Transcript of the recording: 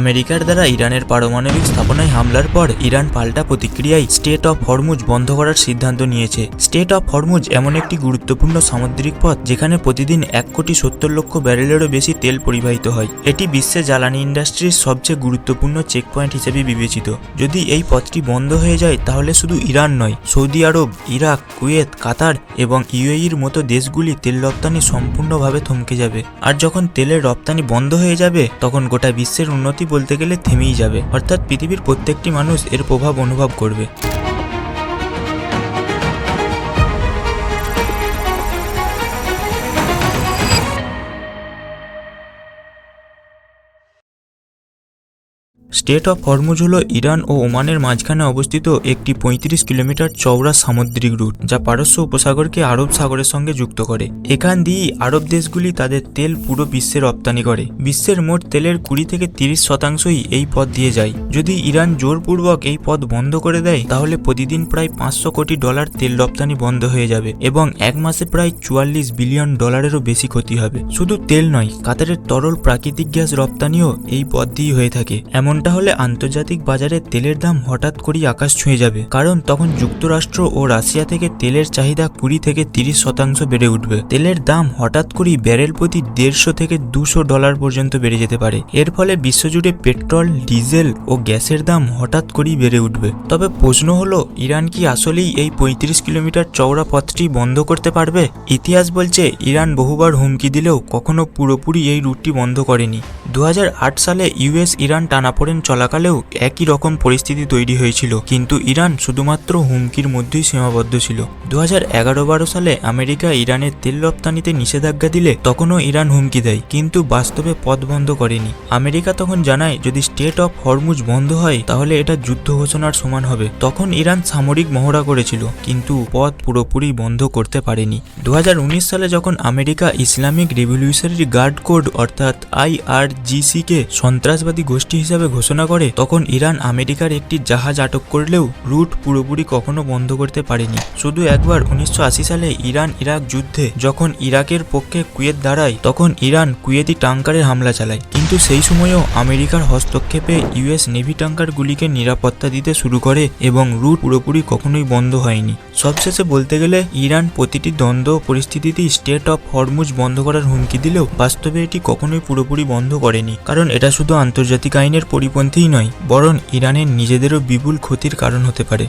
আমেরিকার দ্বারা ইরানের পারমাণবিক স্থাপনায় হামলার পর ইরান পাল্টা প্রতিক্রিয়ায় স্টেট অফ হরমুজ বন্ধ করার সিদ্ধান্ত নিয়েছে। স্টেট অফ হরমুজ এমন একটি গুরুত্বপূর্ণ সামুদ্রিক পথ যেখানে প্রতিদিন এক কোটি সত্তর লক্ষ ব্যারেলেরও বেশি তেল পরিবাহিত হয়। এটি বিশ্বে জ্বালানি ইন্ডাস্ট্রির সবচেয়ে গুরুত্বপূর্ণ চেক পয়েন্ট হিসেবে বিবেচিত। যদি এই পথটি বন্ধ হয়ে যায়, তাহলে শুধু ইরান নয়, Saudi Arab, Iraq, Kuwait, Qatar এবং ইউএইর মতো দেশগুলি তেল রপ্তানি সম্পূর্ণভাবে থমকে যাবে। আর যখন তেলের রপ্তানি বন্ধ হয়ে যাবে, তখন গোটা বিশ্বের উন্নতি বলতে গেলে থেমেই যাবে। অর্থাৎ পৃথিবীর প্রত্যেকটি মানুষ এর প্রভাব অনুভব করবে। স্টেট অফ হরমুজ হল ইরান ও ওমানের মাঝখানে অবস্থিত একটি পঁয়ত্রিশ কিলোমিটার চওড়া সামুদ্রিক রুট, যা পারস্য উপসাগরকে আরব সাগরের সঙ্গে যুক্ত করে। এখান দিয়েই আরব দেশগুলি তাদের তেল পুরো বিশ্বে রপ্তানি করে। বিশ্বের মোট তেলের কুড়ি থেকে তিরিশ শতাংশই এই পথ দিয়ে যায়। যদি ইরান জোরপূর্বক এই পথ বন্ধ করে দেয়, তাহলে প্রতিদিন প্রায় পাঁচশো কোটি ডলার তেল রপ্তানি বন্ধ হয়ে যাবে এবং এক মাসে প্রায় চুয়াল্লিশ বিলিয়ন ডলারেরও বেশি ক্ষতি হবে। শুধু তেল নয়, কাতারের তরল প্রাকৃতিক গ্যাস রপ্তানিও এই পথ দিয়েই হয়ে থাকে। এমনটা হলে আন্তর্জাতিক বাজারে তেলের দাম হঠাৎ করেই আকাশ ছুঁয়ে যাবে। কারণ তখন যুক্তরাষ্ট্র ও রাশিয়া থেকে তেলের চাহিদা কুড়ি থেকে তিরিশ শতাংশ বেড়ে উঠবে। তেলের দাম হঠাৎ করেই ব্যারেল প্রতি দেড়শো থেকে দুশো ডলার পর্যন্ত বেড়ে যেতে পারে। এর ফলে বিশ্বজুড়ে পেট্রোল, ডিজেল ও গ্যাসের দাম হঠাৎ করেই বেড়ে উঠবে। তবে প্রশ্ন হলো, ইরান কি আসলেই এই পঁয়ত্রিশ কিলোমিটার চওড়া পথটি বন্ধ করতে পারবে? ইতিহাস বলছে, ইরান বহুবার হুমকি দিলেও কখনো পুরোপুরি এই রুটটি বন্ধ করেনি। দু হাজার আট সালে ইউএস ইরান টানাপোড়েন চলাকালেও একই রকম পরিস্থিতি তৈরি হয়েছিল, কিন্তু ইরান শুধুমাত্র হুমকির মধ্যেই সীমাবদ্ধ ছিল। দু হাজার সালে আমেরিকা ইরানের তেল রপ্তানিতে নিষেধাজ্ঞা দিলে তখনও ইরান হুমকি দেয়, কিন্তু বাস্তবে পথ বন্ধ করেনি। আমেরিকা তখন জানায়, যদি স্টেট অফ হরমুজ বন্ধ হয়, তাহলে এটা যুদ্ধ ঘোষণার সমান হবে। তখন ইরান সামরিক মহড়া করেছিল, কিন্তু পথ পুরোপুরি বন্ধ করতে পারেনি। দু হাজার উনিশ সালে যখন আমেরিকা ইসলামিক রেভলিউশনারি গার্ড কোড অর্থাৎ আইআরজিসি কে সন্ত্রাসবাদী গোষ্ঠী হিসাবে ঘোষণা করে, তখন ইরান আমেরিকার একটি জাহাজ আটক করলেও রুট পুরোপুরি কখনো বন্ধ করতে পারেনি। শুধু একবার উনিশশো আশি সালে ইরান ইরাক যুদ্ধে যখন ইরাকের পক্ষে কুয়েত দাঁড়ায়, তখন ইরান কুয়েতি টাঙ্কারের হামলা চালায়। কিন্তু সেই সময়েও আমেরিকার হস্তক্ষেপে ইউএস নেভি টাঙ্কারগুলিকে নিরাপত্তা দিতে শুরু করে এবং রুট পুরোপুরি কখনোই বন্ধ হয়নি। সবশেষে বলতে গেলে, ইরান প্রতিটি দ্বন্দ্ব ও পরিস্থিতিতেই স্টেট অফ হরমুজ বন্ধ করার হুমকি দিলেও বাস্তবে এটি কখনোই পুরোপুরি বন্ধ করেনি। কারণ এটা শুধু আন্তর্জাতিক আইনের পরিপন্থীই নয় বরং ইরানের নিজেদেরও বিপুল ক্ষতির কারণ হতে পারে।